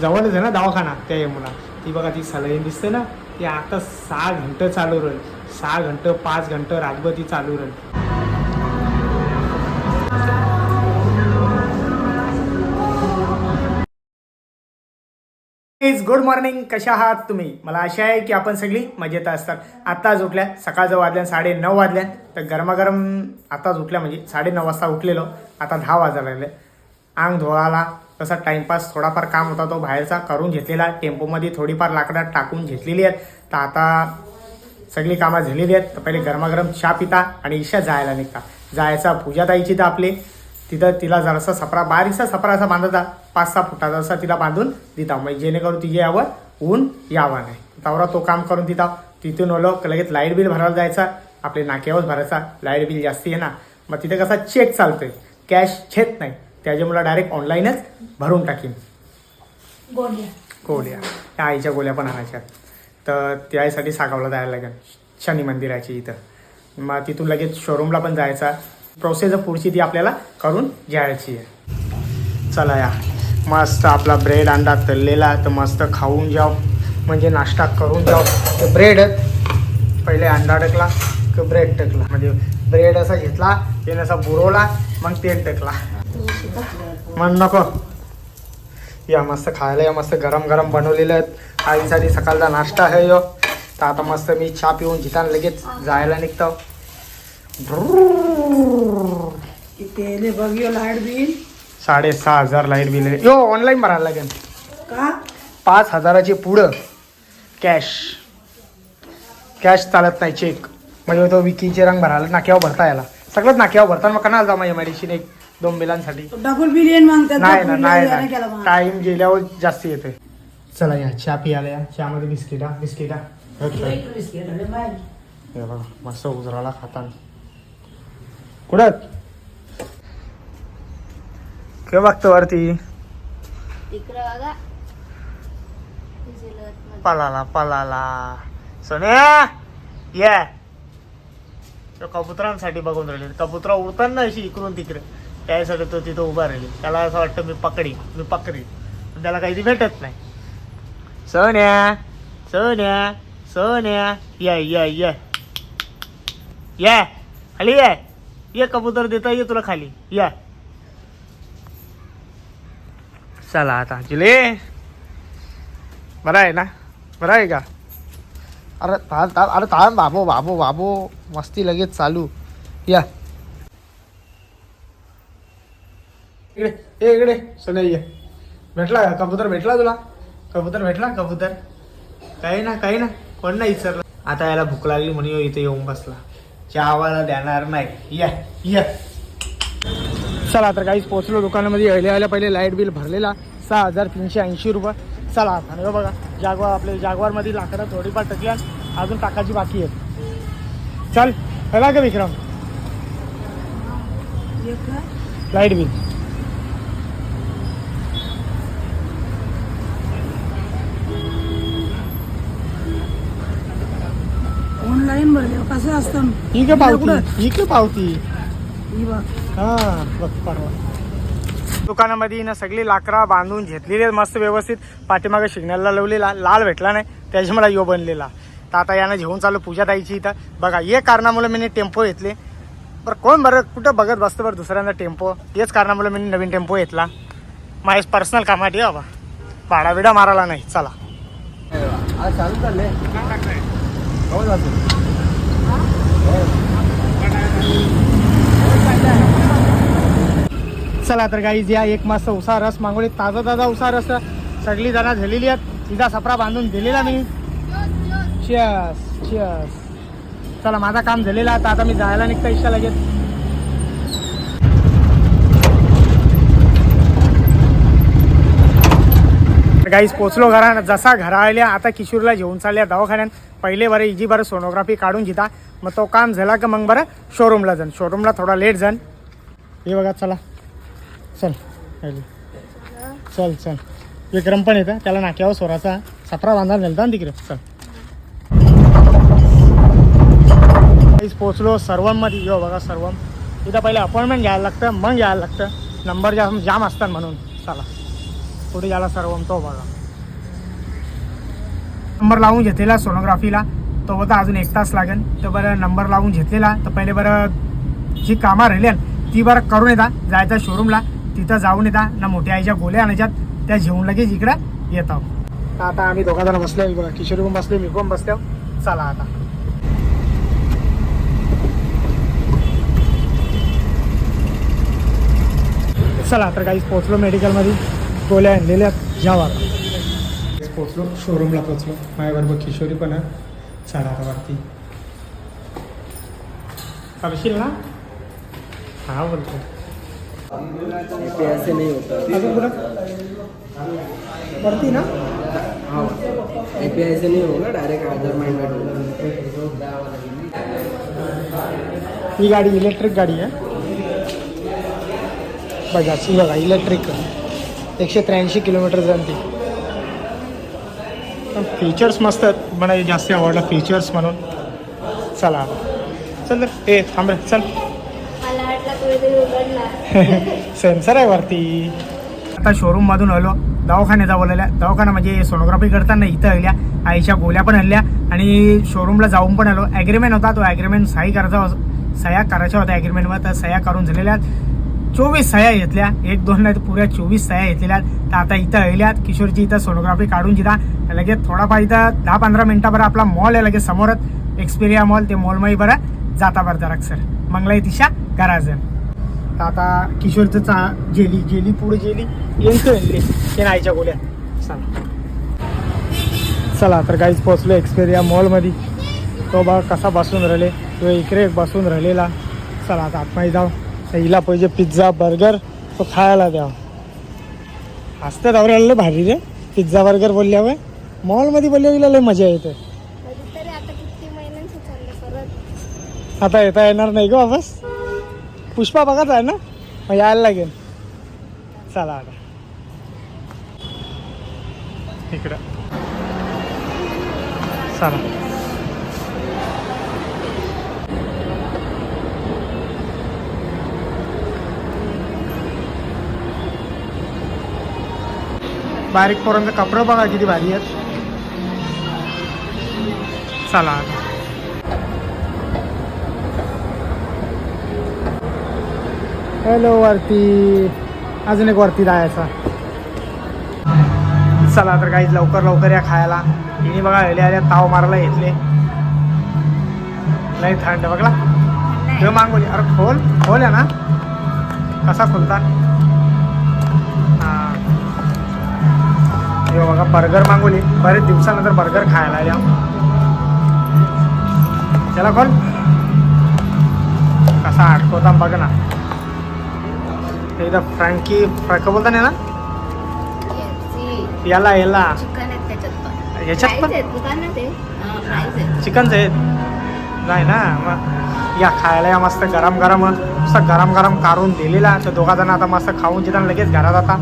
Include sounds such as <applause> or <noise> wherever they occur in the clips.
जवळच आहे ना दवाखाना त्या यमुना. ती बघा ती सलाईन दिसते ना ती आता सहा घंटं चालू राहील. सहा घंटं पाच घंटं रातभर ती चालू राहील. गुड मॉर्निंग कशा आहात तुम्ही? मला आशा आहे की आपण सगळी मजेत असतात. आत्ताच उठल्या सकाळचं वाजल्या साडे नऊ वाजल्या तर गरमागरम आत्ताच उठल्या म्हणजे साडे नऊ वाजता उठलेलो. आता दहा वाजायला लागले. अंग धुवाला तसा टाइमपास थोडाफार काम होता तो बाहेरचा करून घेतलेला. टेम्पोमध्ये थोडीफार लाकडं टाकून घेतलेली आहेत. तर आता सगळी कामं झालेली आहेत. तर पहिले गरमागरम चहा पिता आणि ईशा जायला निघता. जायचा पूजाताईची तर आपली. तिथं तिला जरासा सपरा बारीकसा सपरा असा बांधता. पाच सहा फुटाचा असा तिला बांधून देता. म्हणजे जेणेकरून तिचे यावर ऊन यावा नाही. तवरा तो काम करून देता. तिथून ओलो लगेच लाइट बिल भरायला जायचा. आपले नाक्यावर भरायचा. लाइट बिल जास्ती आहे ना. मग तिथे कसा चेक चालतोय. कॅश घेत नाही. त्याच्यामुळे डायरेक्ट ऑनलाईनच भरून टाकीन. गोंड्या गोळ्या त्या आईच्या गोळ्या पण आणायच्या. तर त्यासाठी सागावला जायला लागेल. शनी मंदिराची इथं. मग तिथून लगेच शोरूमला पण जायचा. प्रोसेस पुढची ती आपल्याला करून घ्यायची आहे. चला या. मस्त आपला ब्रेड अंडा तळलेला. तर मस्त खाऊन जाऊ. म्हणजे नाश्ता करून जाऊ. तर ब्रेड पहिले अंडा टाकला की ब्रेड टाकला म्हणजे ब्रेड असा घेतला त्याने असा बुरवला मग तेल टाकला म्हण नको. या मस्त खायला या मस्त गरम गरम बनवलेलं आहेत. आईसाठी सकाळचा नाश्ता आहे यो. तर आता मस्त मी चहा पिऊन जितान लगेच जायला निघतो. बघियो लाइट बिल. साडेसहा हजार लाइट बिल. यो ऑनलाईन भरायला लागेल. का? पाच हजाराची पुढं. कॅश कॅश चालत नाही चेक म्हणजे तो विकीचे रंग भरायला नाक्यावर भरता यायला. सगळंच नाक्यावर भरता. मग कणाला जाऊ माझ्या मेडिसिन एक दोन बिलांसाठी. डबल बिल येईन मागतात नाही ना नाही. टाइम गेल्यावर जास्त येते. चला या चहा पियाला या. चहामध्ये बिस्किटा बिस्किटा. हे. बघा मस्त उजराला खाताना. कुठं? के बघतो वरती. पलाला पलाला. सोन्या ये. तो कबुतरांसाठी बघून राहिले. कबुतर उडताना अशी इकडून तिकडे. त्यासाठी तो तिथं उभा राहिली. त्याला असं वाटतं मी पकडी मी पकडी. पण त्याला काही भेटत नाही. सोन्या सोन्या सोन्या या या या. या खाली ये. ये कबूतर देता ये तुला खाली. या. चला आता जिले. बरं आहे ना? बरं आहे का? अरे थांब थांब. अरे थांब बाबू बाबू बाबू. मस्ती लगेच चालू. या. इकडे ये इकडे सोन्या ये भेटला का? कबूतर भेटला तुला? कबूतर भेटला कबूतर? काही ना काही ना. कोण नाही विचारलं. आता याला भूक लागली म्हणून इथे येऊन बसला. चहावाला देणार नाही. या या. चला तर काहीच पोहोचलो दुकानामध्ये. आले आल्या पहिले लाइट बिल भरलेला. सहा हजार तीनशे ऐंशी रुपये. चला हे बघा. जागवार आपले जागवारमध्ये लाकडं थोडीफार टकल्या अजून टाकायची बाकी आहेत. चल कला का विक्रम? लाइट बिल ऑनलाईन भरले कसं असतं? ही काय पावती? ही काय पावती? ही बघ. हा बघ परवा. दुकानामध्ये ना सगळी लाकडा बांधून घेतलेली आहेत मस्त व्यवस्थित. पाठीमागे सिग्नलला लावलेला लाल भेटला नाही त्याच्या मला यो बनलेला. तर आता यानं घेऊन चालू पूजा द्यायची इथं. बघा हे कारणामुळे मी टेम्पो घेतले. बरं कोण बरं? कुठं बघत बसतं बरं दुसऱ्यांदा टेम्पो? हेच कारणामुळे मी नवीन टेम्पो घेतला. माझ्या पर्सनल कामासाठी आहे बाबा. भाडा बिडा मारायला नाही चला. चालू चालले चला तर काही या एक मस्त उसा रस मागवली. ताजा ताजा उसा रस. सगळी जण झालेली आहेत. तिचा सपरा बांधून दिलेला मी. चियस चियस चला माझा काम झालेला आता आता मी जायला निघता इच्छा लगेच. गाईज पोचलो घरा जसा घरा आल्या आता किशोरला घेऊन चालल्या दवाखान्यात. पहिले बरं इजी बरं सोनोग्राफी काढून घेता. मग तो काम झाला का मग बरं शोरूमला जाण शोरूमला थोडा लेट जाण हे बघा चला. चल चल चल. विक्रम पण येतं. त्याला नाक्यावर सोराचा सतरा बांधा नेलता ना तिकडे. चल. काहीच पोचलो सर्वममध्ये यो बघा सर्वम. इथं पहिले अपॉइंटमेंट घ्यायला लागतं मग घ्यायला लागतं. नंबर जाम जाम असतात म्हणून. चला. पुढे याला सर्व तो बघा नंबर लावून घेतलेला सोनोग्राफीला तो होता अजून एक तास लागेल. तर बरं नंबर लावून घेतलेला. तर पहिले बरं जी कामं राहिली ती बरं करून येता. जायचा शोरूमला तिथं जाऊन येता. ना मोठ्या आईच्या गोल्या आणायच्यात. त्या घेऊन लगेच इकडं येतो आता आम्ही दोघा जण बसलो बघा किशोरी पण बसले मी पण बसलो चला आता. चला तर काही पोचलो मेडिकलमध्ये गोळ्या आणलेल्या घ्यावा पोचलो शोरूमला पोचलो माझ्याबरोबर किशोरी पण आहे. चला आता वरती. चालशील ना? हा बोलतो. ऐसे नहीं होता. वरती ना? ऐसे नहीं होगा डायरेक्ट आधार माइंडेड होगा ही गाडी इलेक्ट्रिक गाडी आहे. बघा सी बघा इलेक्ट्रिक एकशे त्र्याऐंशी किलोमीटर जाणते फीचर्स मस्त आहेत. मला जास्त आवडलं फीचर्स म्हणून. चला चल तर ए थांब रे. चल. सेन्सर <laughs> आहे वरती. आता शोरूम मधून आलो. दवाखान्यात बोलवल्या. दवाखाना म्हणजे सोनोग्राफी करताना इथं आल्या. आईच्या गोल्या पण आणल्या. आणि शोरूमला जाऊन पण आलो. ॲग्रीमेंट होता. तो ॲग्रीमेंट सही करायचा होता- सह्या करायच्या होत्या ॲग्रीमेंटवर तर सह्या करून झालेल्या चोवीस सह्या घेतल्या. एक दोन नाही तर पुऱ्या चोवीस सह्या घेतलेल्या तर आता इथं आल्यात किशोरची इथं सोनोग्राफी काढून दिला. लगेच थोडाफार इथं दहा पंधरा मिनिटाभर आपला मॉल आहे लगेच समोरच. एक्सपिरिया मॉल ते मॉलमध्ये बरं. जाता बरं जरा सर मंगला तिशा करायचं तर आता किशोरचं चा जेली जेली पुढे जेली. यांचं आणले ते नाहीच्या गोळ्या. चला. चला तर काहीच पोचलो एक्सपेरिया मॉलमध्ये तो बा कसा बसून राहिले. तो इकडे एक बसून राहिलेला. चला आता आतमध्ये जाऊ. हिला पाहिजे पिझ्झा बर्गर तो खायला द्या. हसतं दावऱ्याला भारी रे. पिझ्झा बर्गर बोलल्यावर मॉलमध्ये बोलल्यावर लय मजा येते. आता येता येणार नाही का वापस. पुष्पा बघाच आहे ना? मग यायला लागेल. चला आता. इकडं. चला. बारीक पोरांचं कपडं बघा किती भारी आहेत. चला हॅलो वरती. अजून एक वरती जायचा. चला तर काही लवकर लवकर या खायला. हिने बघा आल्या आल्या ताव मारायला घेतले. लय थंड बघला ते मागवली अरे खोल खोल आहे ना. कसा खोलता? हे बघा बर्गर मागवली. बरेच दिवसानंतर बर्गर खायला आल्या. त्याला खोल कसा अडकवता बघ ना. एकदा फ्रँकी फ्रँक बोलता नाही ना? याला याला. ह्याच्यात पण? चिकनचं आहेत नाही ना मग या खायला या मस्त गरम गरम मस्त गरम गरम काढून दिलेला. तर दोघा जण आता मस्त खाऊन जिथं लगेच घरात आता.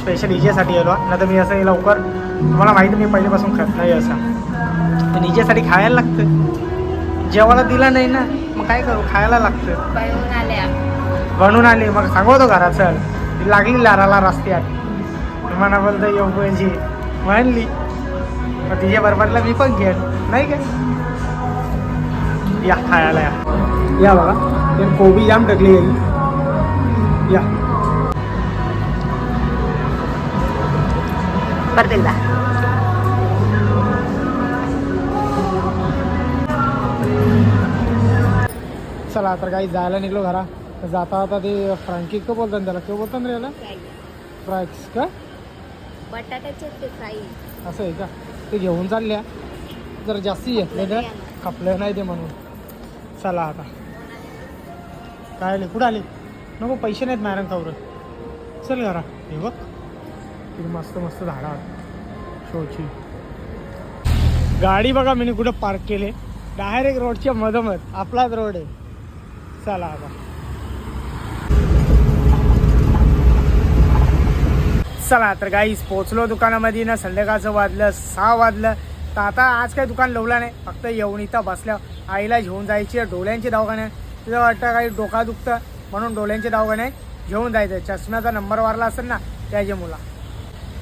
स्पेशल इजेसाठी गेलो नाही तर मी असं लवकर तुम्हाला माहिती मी पहिल्यापासून खात नाही असं. पण इजेसाठी खायला लागतं. जेवायला दिला नाही ना मग काय करू? खायला लागतं. बनून आली मग सांगवतो घरात चल. लागली लाराला रस्त्यात. मला बोलतो पाहिजे म्हणली. मग तिच्या बरोबरला मी पण घेईन. नाही काय या खायला या. या बघा. ते कोबी जाम टाकली गेली या. बरं चला तर काही जायला निघलो घरा. तर जाता आता ते फ्रँकी का बोलतात त्याला. किंवा बोलतात ना याला फ्रायक्स का? बटाट्याचे ते फ्राई. असं आहे का? ते घेऊन चालल्या. जरा जास्ती घेतले तर खपलं नाही ते म्हणून. चला आता. काय आले? कुठं आले? नको पैसे नाहीत मॅरन खावर चल घरा. हे बघ. किती मस्त मस्त झाडं आहेत शोची. गाडी बघा मी कुठं पार्क केले. डायरेक्ट रोडच्या मधोमध आपलाच रोड आहे. चला आता. चला तर गाईस पोचलो दुकानामध्ये. ना संध्याकाळचं वाजलं सहा वाजलं. तर आता आज काही दुकान लावलं नाही. फक्त येऊन इथं बसल्या. आईला घेऊन जायची डोळ्यांचे दवाखाने तिथं वाटतं काही डोका दुखतं म्हणून डोळ्यांचे दवाखाने घेऊन जायचं चष्म्याचा नंबर वारला असेल ना त्याच्या मुला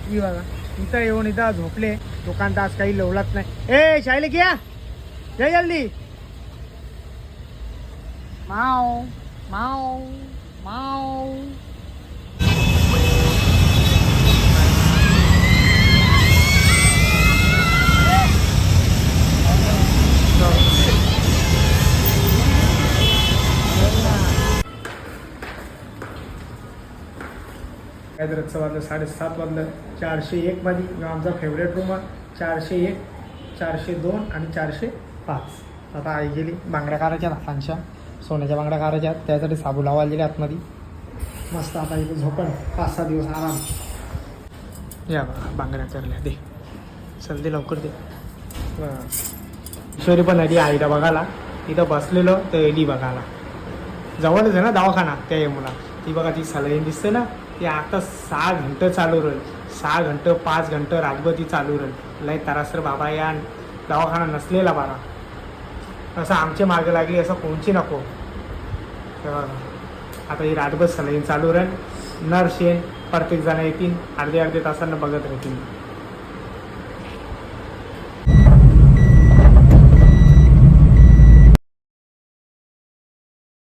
ही बघा. इथं येऊन इथं झोपले. दुकानदार आज काही लवलाच नाही. ए शायले किया? जय जल्दी. माओ माओ माओ काय वाजलं साडेसात वाजलं चारशे एकमध्ये जो आमचा फेवरेट रूम आहे. चारशे एक चारशे दोन आणि चारशे पाच. आता आई गेली बांगड्या काराच्या हातांच्या सोन्याच्या बांगड्या काराच्या त्यासाठी साबू लावायला गेले आतमध्ये. मस्त आता इथे झोपण पाच सहा दिवस आराम. या बघा बांगड्या करल्या दे. चल दे लवकर दे. बरं. ईश्वरी पण आली आईला बघायला. इथं बसलेलो तर एली बघायला. जवळच आहे ना दवाखाना? त्या मुला ती बघा ती सलाईन दिसते ना. ते आता सहा घंटं चालू राहील. सहा घंटं पाच घंटं रातभर ती चालू राहील. लय तरासर बाबा या दवाखाना नसलेला बारा असं आमच्या मागे लागली असं कोणची नको. तर आता ही रातभर सलाईन चालू राहील. नर्स येईन प्रत्येक जण येतील अर्धे अर्धे तासांना बघत राहतील.